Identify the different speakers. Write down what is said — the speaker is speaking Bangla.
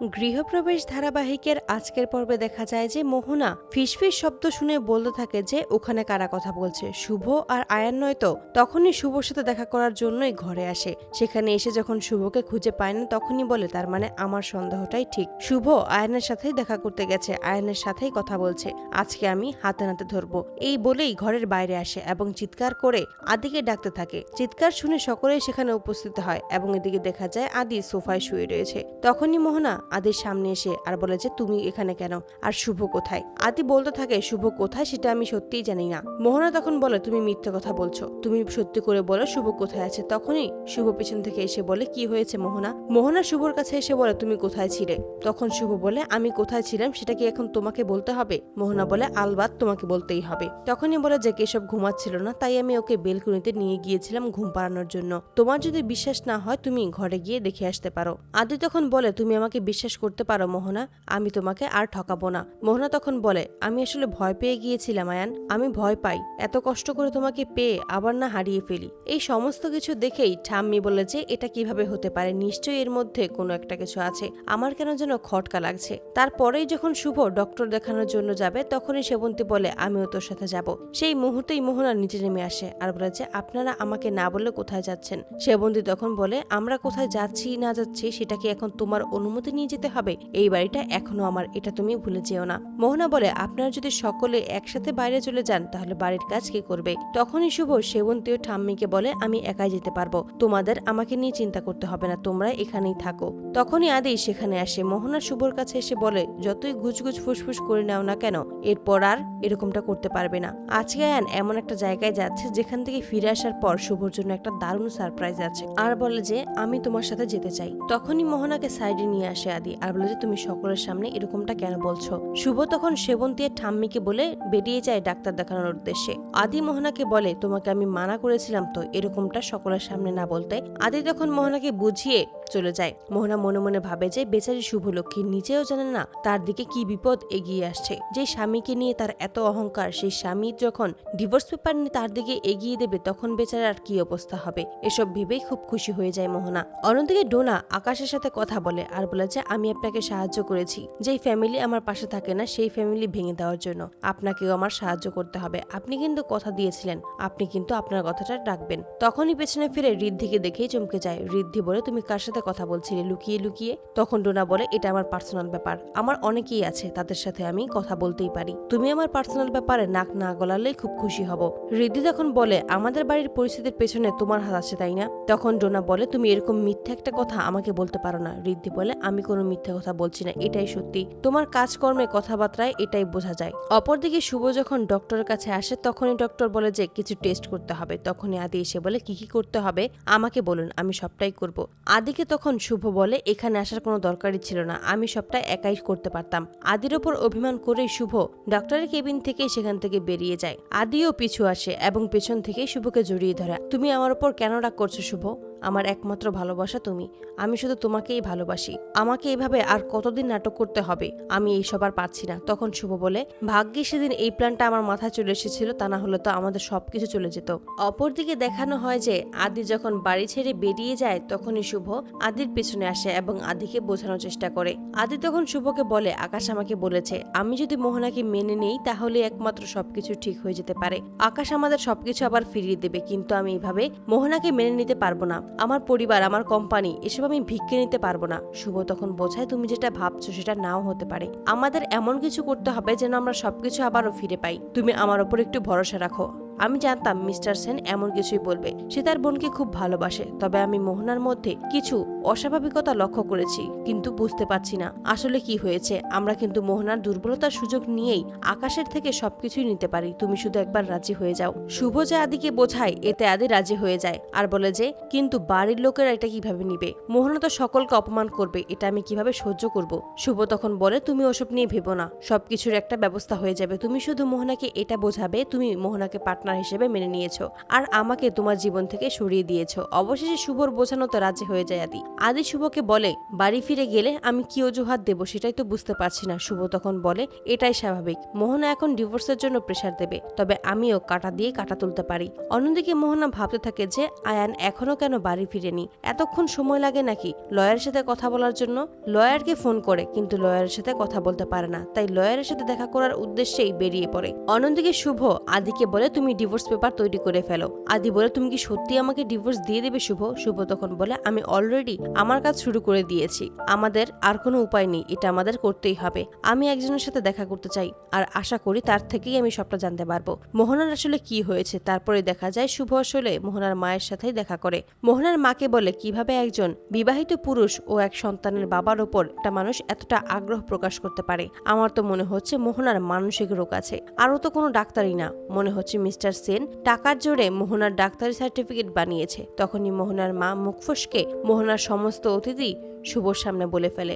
Speaker 1: গৃহপ্রবেশ ধারাবাহিকের আজকের পর্বে দেখা যায় যে মোহনা ফিসফিস শব্দ শুনে বলতে থাকে যে ওখানে কারা কথা বলছে, শুভ আর আয়ান নয় তো? তখনই শুভর সাথে দেখা করার জন্যই ঘরে আসে। সেখানে এসে যখন শুভকে খুঁজে পায় না, তখনই বলে তার মানে আমার সন্দেহটাই ঠিক। শুভ আয়নের সাথেই দেখা করতে গেছে, আয়নের সাথেই কথা বলছে, আজকে আমি হাতে নাতে ধরবো। এই বলেই ঘরের বাইরে আসে এবং চিৎকার করে আদিকে ডাকতে থাকে। চিৎকার শুনে সকলেই সেখানে উপস্থিত হয় এবং এদিকে দেখা যায় আদি সোফায় শুয়ে রয়েছে। তখনই মোহনা আদির সামনে এসে আর বলে যে, তুমি এখানে কেন? আর শুভ কোথায়? আদি বলতে থাকে, শুভ কোথায় সেটা আমি সত্যিই জানি না। মোহনা তখন বলে, তুমি মিথ্যে কথা বলছো। তুমি সত্যি করে বলো শুভ কোথায় আছে? তখনই শুভ পিছন থেকে এসে বলে, কি হয়েছে মোহনা? মোহনা শুভর কাছে এসে বলে, তুমি কোথায় ছিলে? তখন শুভ বলে, আমি কোথায় ছিলাম সেটা কি এখন তোমাকে বলতে হবে? মোহনা বলে, আলবাত তোমাকে বলতেই হবে। তখনই বলে, যে কেশব ঘুমাচ্ছিল না, তাই আমি ওকে বেলকুনিতে নিয়ে গিয়েছিলাম ঘুম পাড়ানোর জন্য। তোমার যদি বিশ্বাস না হয়, তুমি ঘরে গিয়ে দেখে আসতে পারো। আদি তখন বলে, তুমি আমাকে বিশ্বাস করতে পারো মোহনা, আমি তোমাকে আর ঠকাবো না। মোহনা তখন বলে, আমি আসলে ভয় পেয়ে গিয়েছিলাম আয়ান, আমি ভয় পাই। এত কষ্ট করে তোমাকে পেয়ে আবার না হারিয়ে ফেলি। এই সমস্ত কিছু দেখেই ঠাম্মি বলে যে, এটা কীভাবে হতে পারে? নিশ্চয়ই এর মধ্যে কোনো একটা কিছু আছে। আমার কেন যেন খটকা লাগছে। তারপরেই যখন শুভ ডক্টর দেখানোর জন্য যাবে, তখনই সেবন্তী বলে, আমিও তোর সাথে যাব। সেই মুহূর্তেই মোহনা নিচে নেমে আসে আর বলে যে, আপনারা আমাকে না বললে কোথায় যাচ্ছেন? সেবন্তী তখন বলে, আমরা কোথায় যাচ্ছি না যাচ্ছি, সেটা কি এখন তোমার অনুমতি নিয়ে যেতে হবে। এই বাড়িটা এখনও আমার, এটা তুমি ভুলে যেও না। মোহনা বলে, আপনারা যদি সকলে একসাথে বাইরে চলে যান, তাহলে বাড়ির কাজ কে করবে? তখনই শুভ সেবন্তী ও ঠাম্মিকে বলে, আমি একাই যেতে পারব। তোমাদের আমাকে নিয়ে চিন্তা করতে হবে না, তোমরা এখানেই থাকো। তখনই আদি সেখানে আসে। মোহনা শুভর কাছে এসে বলে, যতই গুজগুজ ফুসফুস করে নাও না কেন, এরপর আর এরকমটা করতে পারবে না। আজকে আয়ান এমন একটা জায়গায় যাচ্ছে, যেখান থেকে ফিরে আসার পর শুভর জন্য একটা দারুণ সারপ্রাইজ আছে। আর বলে যে, আমি তোমার সাথে যেতে চাই। তখনই মোহনাকে সাইডে নিয়ে আসে আদি আর বলে যে, তুমি সকলের সামনে এরকমটা কেন বলছো? শুভ তখন সেবন্তী ঠাম্মিকে বলে, বেরিয়ে যায় ডাক্তার দেখানোর উদ্দেশ্যে। আদি মোহনাকে বলে, তোমাকে আমি মানা করেছিলাম তো এরকমটা সকলের সামনে না বলতে? আদি তখন মোহনাকে বুঝিয়ে চলে যায়। মোহনা মনে মনে ভাবে যে, বেচারি শুভলক্ষ্মী নিজেও জানে না তার দিকে কি বিপদ এগিয়ে আসছে। যে স্বামীকে নিয়ে তার এত অহংকার, সেই স্বামী যখন ডিভোর্স পেপার নিয়ে তার দিকে এগিয়ে দেবে, তখন বেচারার কি অবস্থা হবে? এসব ভেবেই খুব খুশি হয়ে যায় মোহনা। অন্যদিকে ডোনা আকাশের সাথে কথা বলে আর বলে যে আমি আপনাকে সাহায্য করেছি। যেই ফ্যামিলি আমার পাশে থাকে না, সেই ফ্যামিলি ভেঙে দেওয়ার জন্য। আপনাকেও আমার সাহায্য করতে হবে। আপনি কিন্তু কথা দিয়েছিলেন। আপনি কিন্তু আপনার কথাটা রাখবেন। তখনই পেছনে ফিরে ঋদ্ধিকে দেখেই চমকে যায়। ঋদ্ধি বলে, তুমি কার সাথে কথা বলছিলে? লুকিয়ে লুকিয়ে। তখন ডোনা বলে, এটা আমার পার্সোনাল ব্যাপার। আমার অনেকেই আছে, তাদের সাথে আমি কথা বলতেই পারি। তুমি আমার পার্সোনাল ব্যাপারে নাক না গলালেই খুব খুশি হব। ঋদ্ধি তখন বলে, আমাদের বাড়ির পরিস্থিতির পেছনে তোমার হাত আছে, তাই না? তখন ডোনা বলে, তুমি এরকম মিথ্যে একটা কথা আমাকে বলতে পারো না। ঋদ্ধি বলে, আমি কোনো মিথ্যে কথা বলছি না, এটাই সত্যি। তোমার কাজকর্মে কথাবার্তায় এটাই বোঝা যায়। অপরদিকে শুভ যখন ডক্টরের কাছে আসে, তখনই ডক্টর বলে যে, কিছু টেস্ট করতে হবে। তখনই আদি এসে বলে, কি কি করতে হবে? আমাকে বলুন, আমি সবটাই করব। আদিকে তখন শুভ বলে, এখানে আসার কোনো দরকারই ছিল না, আমি সবটা একাই করতে পারতাম। আদির ওপর অভিমান করেই শুভ ডক্টরের কেবিন থেকে সেখান থেকে বেরিয়ে যায়। আদিও পিছু আসে এবং পেছন থেকে শুভকে জড়িয়ে ধরে। তুমি আমার ওপর কেন রাগ করছ শুভ? আমার একমাত্র ভালোবাসা তুমি। আমি শুধু তোমাকেই ভালোবাসি। আমাকে এভাবে আর কতদিন নাটক করতে হবে? আমি এই সবার পারছি না। তখন শুভ বলে, ভাগ্যে সেদিন এই প্ল্যানটা আমার মাথায় চলে এসেছিল, তা না হলে তো আমাদের সবকিছু চলে যেত। অপরদিকে দেখানো হয় যে আদি যখন বাড়ি ছেড়ে বেরিয়ে যায়, তখনই শুভ আদির পেছনে আসে এবং আদিকে বোঝানোর চেষ্টা করে। আদি তখন শুভকে বলে, আকাশ আমাকে বলেছে, আমি যদি মোহনাকে মেনে নেই, তাহলে একমাত্র সবকিছু ঠিক হয়ে যেতে পারে। আকাশ আমাদের সবকিছু আবার ফিরিয়ে দেবে, কিন্তু আমি এইভাবে মোহনাকে মেনে নিতে পারব না। আমার পরিবার, আমার কোম্পানি, এসব আমি ভিক্ষে নিতে পারব না। শুভ তখন বোঝায়, তুমি যেটা ভাবছ সেটা নাও হতে পারে। আমাদের এমন কিছু করতে হবে যেন আমরা সবকিছু আবারও ফিরে পাই। তুমি আমার ওপর একটু ভরসা রাখো। আমি জানতাম মিস্টার সেন এমন কিছুই বলবে। সে তার বোনকে খুব ভালোবাসে, তবে আমি মোহনার মধ্যে কিছু অস্বাভাবিকতা লক্ষ্য করেছি, কিন্তু বুঝতে পারছি না আসলে কি হয়েছে। আমরা কিন্তু মোহনার দুর্বলতার সুযোগ নিয়েই আকাশের থেকে সবকিছুই নিতে পারি। তুমি শুধু একবার রাজি হয়ে যাও। শুভ যে আদিকে বোঝায়, এতে আদি রাজি হয়ে যায় আর বলে যে, কিন্তু বাড়ির লোকেরা এটা কীভাবে নিবে? মোহনা তো সকলকে অপমান করবে, এটা আমি কীভাবে সহ্য করব? শুভ তখন বলে, তুমি ওসব নিয়ে ভেবো না। সবকিছুর একটা ব্যবস্থা হয়ে যাবে। তুমি শুধু মোহনাকে এটা বোঝাবে, তুমি মোহনাকে পার্টনার পার্টনার হিসেবে মেনে নিয়েছো আর আমাকে তোমার জীবন থেকে সরিয়ে দিয়েছ। অবশেষে শুভর বোঝানোতে রাজি হয়ে যায় আদি। আদি শুভকে বলে, বাড়ি ফিরে গেলে আমি কি অজুহাত দেবো সেটাই তো বুঝতে পারছি না। শুভ তখন বলে, এটাই স্বাভাবিক। মোহনা এখন ডিভোর্সের জন্য প্রেশার দেবে, তবে আমিও কাটা দিয়ে কাটা তুলতে পারি। অন্যদিকে মোহনা ভাবতে থাকে যে, আয়ান এখনও কেন বাড়ি ফিরেনি? এতক্ষণ সময় লাগে নাকি? লয়ারের সাথে কথা বলার জন্য লয়ারকে ফোন করে, কিন্তু লয়ারের সাথে কথা বলতে পারে না। তাই লয়ারের সাথে দেখা করার উদ্দেশ্যেই বেরিয়ে পড়ে। অন্যদিকে শুভ আদিকে বলে, তুমি ডিভোর্স পেপার তৈরি করে ফেলো। আদি বলে, তুমি কি সত্যি আমাকে ডিভোর্স দিয়ে দেবে, শুভ? শুভ তখন বলে, আমি অলরেডি আমার কাজ শুরু করে দিয়েছি। আমাদের আর কোনো উপায় নেই, এটা আমাদের করতেই হবে। আমি একজনের সাথে দেখা করতে চাই, আর আশা করি তার থেকেই আমি সবটা জানতে পারব। মোহনার আসলে কি হয়েছে? তারপরে দেখা যায়, শুভ আসলে মোহনার মায়ের সাথেই দেখা করে। মোহনার মাকে বলে, কীভাবে একজন বিবাহিত পুরুষ ও এক সন্তানের বাবার ওপর একটা মানুষ এতটা আগ্রহ প্রকাশ করতে পারে? আমার তো মনে হচ্ছে, মোহনার মানসিক রোগ আছে। আরও তো কোনো ডাক্তারই না। মনে হচ্ছে মিস্টার সেন টাকার জোরে মোহনার ডাক্তারি সার্টিফিকেট বানিয়েছে। তখনই মোহনার মা মুখ ফসকে মোহনার সমস্ত অতিথি শুভর সামনে বলে ফেলে।